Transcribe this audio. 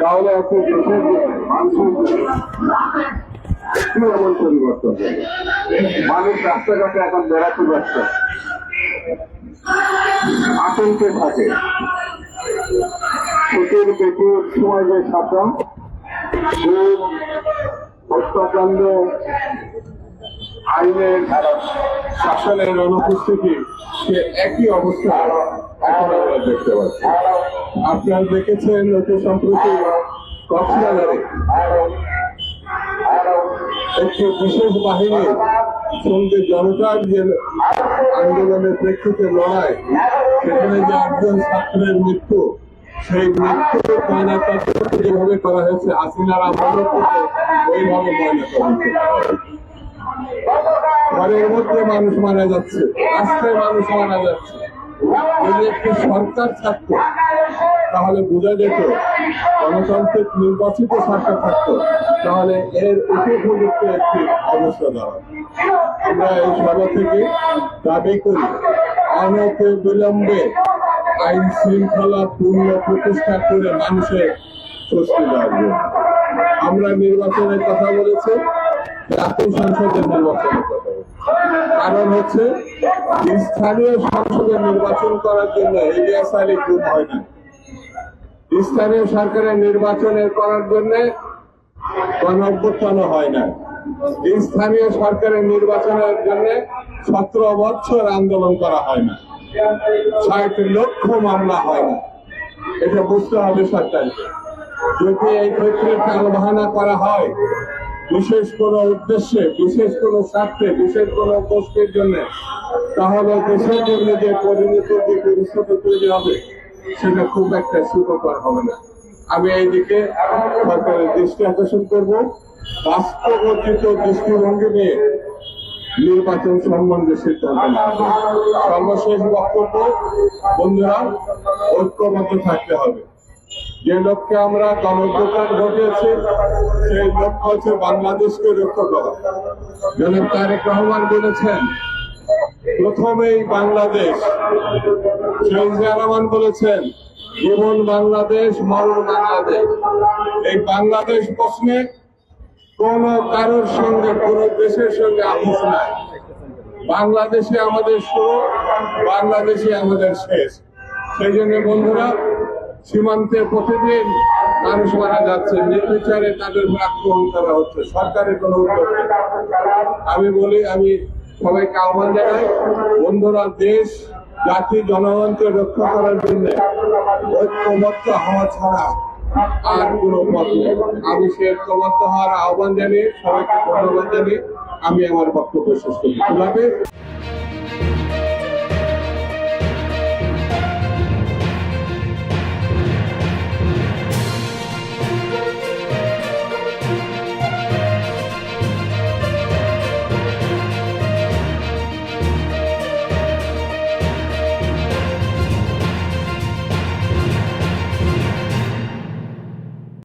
তাহলে একটি দেশের মানুষের কি পরিবর্তন হবে মানুষ রাস্তাঘাটে এখন বেড়াতে ব্যস্ত। আতঙ্কে থাকে। শীতের পেটুর সময় যে খুব হত্যাকাণ্ড আইনের শাসনের অনুপস্থিতি, সে একই অবস্থা দেখতে পাচ্ছি আপনারা দেখেছেন অতি সম্প্রতি কক্সবাজারে একটি বিশেষ বাহিনী সঙ্গে জনতার যে আন্দোলনের প্রেক্ষিতে লড়াই, সেখানে যে একজন ছাত্রের মৃত্যু, সেই মৃত্যুর ময়না যেভাবে করা হয়েছে, হাসিনার থেকে ওইভাবে ঘরের মধ্যে মানুষ মারা যাচ্ছে রাস্তায় মানুষ মারা যাচ্ছে। যদি একটি সরকার থাকতো, তাহলে বোঝা যেত গণতান্ত্রিক নির্বাচিত সরকার থাকতো, তাহলে এর উপযুক্ত একটি অবস্থা দাঁড়াবে আমরা এই সভা থেকে দাবি করি অনতি বিলম্বে আইন শৃঙ্খলা পূর্ণ প্রতিষ্ঠা করে মানুষের স্বস্তি দেওয়ার জন্য আমরা নির্বাচনের কথা বলেছি, জাতীয় সংসদের নির্বাচনের কথা। কারণ হচ্ছে স্থানীয় সংসদের নির্বাচন করার জন্য ইলিয়াস আলী গ্রুপ হয় না স্থানীয় সরকারের নির্বাচনের করার জন্য অভ্যুত্থান হয় না স্থানীয় সরকারের নির্বাচনের জন্য সতেরো বছর আন্দোলন করা হয় না ষাট লক্ষ মামলা হয় না এটা বুঝতে হবে সরকারকে। যদি এই ক্ষেত্রে টালবাহানা করা হয় বিশেষ কোনো উদ্দেশ্যে, বিশেষ কোনো স্বার্থে, বিশেষ কোনো গোষ্ঠীর জন্য, তাহলে দেশের জন্য যে পরিণত যে পরিস্থিতি তৈরি হবে, সেটা খুব একটা সুখকর হবে না। আমি এইদিকে সরকারের দৃষ্টি আকর্ষণ করব। বাস্তবচিত দৃষ্টিভঙ্গি নিয়ে নির্বাচন সম্বন্ধে সিদ্ধান্ত সর্বশেষ বক্তব্য, বন্ধুরা, ঐক্যবদ্ধ থাকতে হবে। যে লক্ষ্যে আমরা গণভোটার ঘটিয়েছি, সেই লক্ষ্য হচ্ছে বাংলাদেশকে রক্ষা করা। জনাব তারেক রহমান বলেছেন, প্রথমেই বাংলাদেশ। রহমান বলেছেন, জীবন বাংলাদেশ, মরণ বাংলাদেশ। এই বাংলাদেশ প্রশ্নে কোন কারোর সঙ্গে, কোন দেশের সঙ্গে আপোষ নাই। বাংলাদেশে আমাদের শুরু বাংলাদেশে আমাদের শেষ। সেই জন্য বন্ধুরা সীমান্তে প্রতিদিন মানুষ মারা যাচ্ছে, নির্বিচারে তাদের আক্রমণ করা হচ্ছে, সরকারের কোনো আমি বলি, আমি সবাইকে আহ্বান জানাই, বন্ধুরা, দেশ, জাতি, জনগণকে রক্ষা করার জন্য ঐক্যবদ্ধ হওয়া ছাড়া আর কোনো পথ নেই। আমি সে ঐক্যবদ্ধ হওয়ার আহ্বান জানিয়ে সবাইকে ধন্যবাদ জানিয়ে আমি আমার বক্তব্য শেষ করি।